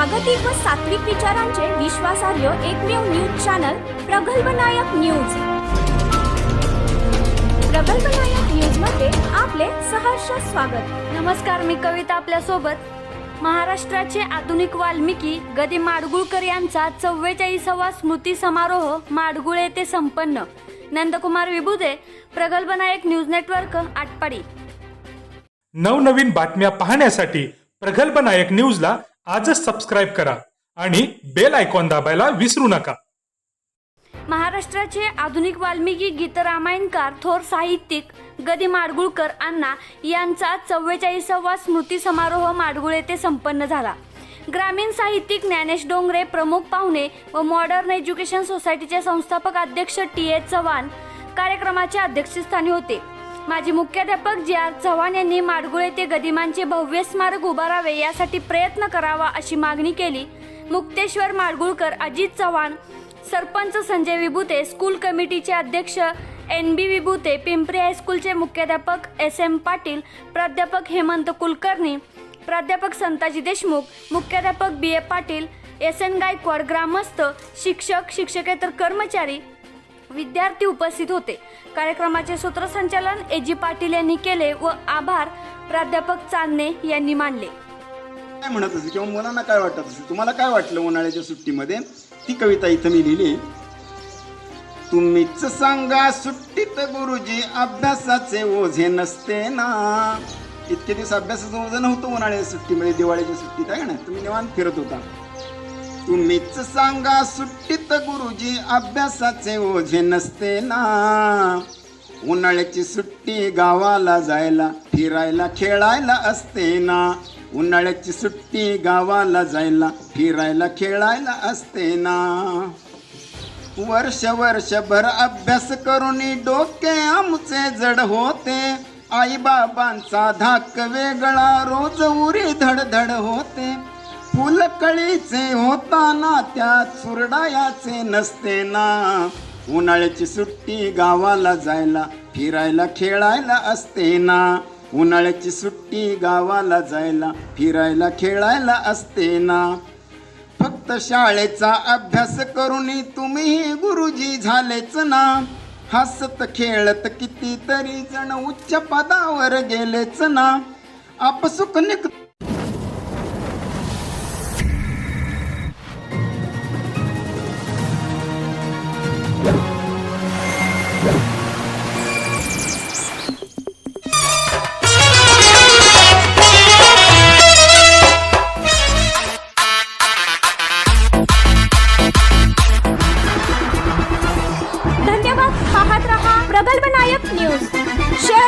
प्रागतिक व सात्विक विचारांचे विश्वासार्ह एकमेव news channel Pragalbhnayak news Pragalbhnayak न्यूजमध्ये आपले सहर्ष स्वागत. नमस्कार मी कविता आपल्यासोबत. महाराष्ट्राचे आधुनिक वाल्मिकी गदी माडगुळकर यांचा चव्वेचाळीसावा स्मृती समारोह माडगुळ येथे संपन्न. Nandkumar Vibhude Pragalbhnayak news network Atpadi. नवनवीन बातम्या पाहण्यासाठी प्रगल्भ नायक न्यूजला आजच सबस्क्राईब करा आणि बेल आयकॉन दाबायला विसरू नका. महाराष्ट्राचे आधुनिक वाल्मिकी गीत रामायणकार थोर साहित्यिक गदी माडगुळकर अण्णा यांचा चव्वेचाळीसावा स्मृती समारोह माडगुळ येथे संपन्न झाला. ग्रामीण साहित्यिक ज्ञानेश डोंगरे प्रमुख पाहुणे व मॉडर्न एज्युकेशन सोसायटीचे संस्थापक अध्यक्ष टी ए चव्हाण कार्यक्रमाच्या अध्यक्षस्थानी होते. माजी मुख्याध्यापक जे आर चव्हाण यांनी माडगुळ येथे गदिमांचे भव्य स्मारक उभारावे यासाठी प्रयत्न करावा अशी मागणी केली. मुक्तेश्वर माडगुळकर अजित चव्हाण सरपंच संजय विभूते स्कूल कमिटीचे अध्यक्ष एन बी विभूते पिंपरी हायस्कूलचे मुख्याध्यापक एस एम पाटील प्राध्यापक हेमंत कुलकर्णी प्राध्यापक संताजी देशमुख मुख्याध्यापक B A Patil S N Gaikwad ग्रामस्थ शिक्षक शिक्षकेतर कर्मचारी विद्यार्थी उपस्थित होते. कार्यक्रमाचे सूत्रसंचालन ए जी पाटील यांनी केले व आभार प्राध्यापक चांदणे यांनी मानले. काय म्हणत होते किंवा मुलांना काय वाटत असेल तुम्हाला काय वाटलं उन्हाळ्याच्या सुट्टीमध्ये? ती कविता इथं मी लिहिली. तुम्हीच सांगा सुट्टीत गुरुजी अभ्यासाचे ओझे नसते ना. इतके दिवस अभ्यासाचं ओझं नव्हतं उन्हाळ्याच्या सुट्टीमध्ये दिवाळीच्या सुट्टीत आहे ना तुम्ही निवांत फिरत होता. तुम्हीच सांगा सुट्टीत गुरुजी अभ्यासाचे ओझे नसते ना. उन्हाळ्याची सुट्टी गावाला जायला फिरायला खेळायला असते ना. उन्हाळ्याची सुट्टी गावाला जायला फिरायला खेळायला असते ना. वर्ष वर्षभर अभ्यास करून डोके आमचे जड होते. आई बाबांचा धाक वेगळा रोज उरी धडधड होते. कळीचे होताना त्या सुरडायाचे नसते ना. उन्हाळ्याची सुट्टी गावाला जायला फिरायला खेळायला असते ना. उन्हाळ्याची सुट्टी गावाला जायला फिरायला खेळायला असते ना. फक्त शाळेचा अभ्यास करून तुम्ही गुरुजी झालेच ना. हसत खेळत कितीतरी जण उच्च पदावर गेलेच ना. आपसुक निघत